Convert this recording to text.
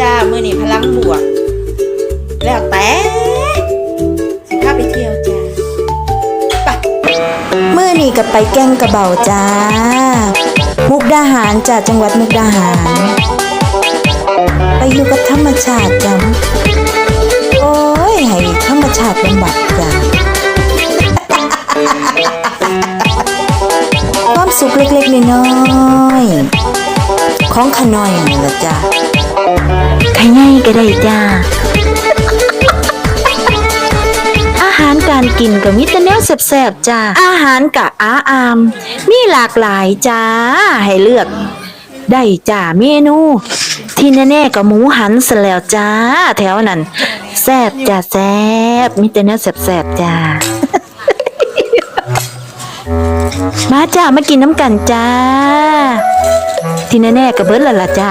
จ้ามื้อนี้พลังบวก แล้วแต่สิพาไปเที่ยวจ้าไปมื่อนี่กับไปแก้งกระเบาจ้า มุกดาหารจากจังหวัดมุกดาหาร ไปอยู่กับธรรมชาติจ้ะโอ้ยให้ธรรมชาติบำบัดจ้ะความสุขเล็กๆน้อยๆของขน้อยนี่ละจ้า ก็ได้จ้า อาหารการกินก็มีแต่แนวแซ่บๆจ้า อาหารกะอาอาม มีหลากหลายจ้า ให้เลือก ได้จ้าเมนู ที่แน่ๆก็หมูหันซะแล้วจ้า แถวนั้น แซ่บจ้าแซ่บมีแต่แนวแซ่บๆจ้ามาจ้ามากินน้ำกันจ้า ที่แน่ๆก็เบิดละล่ะจ้า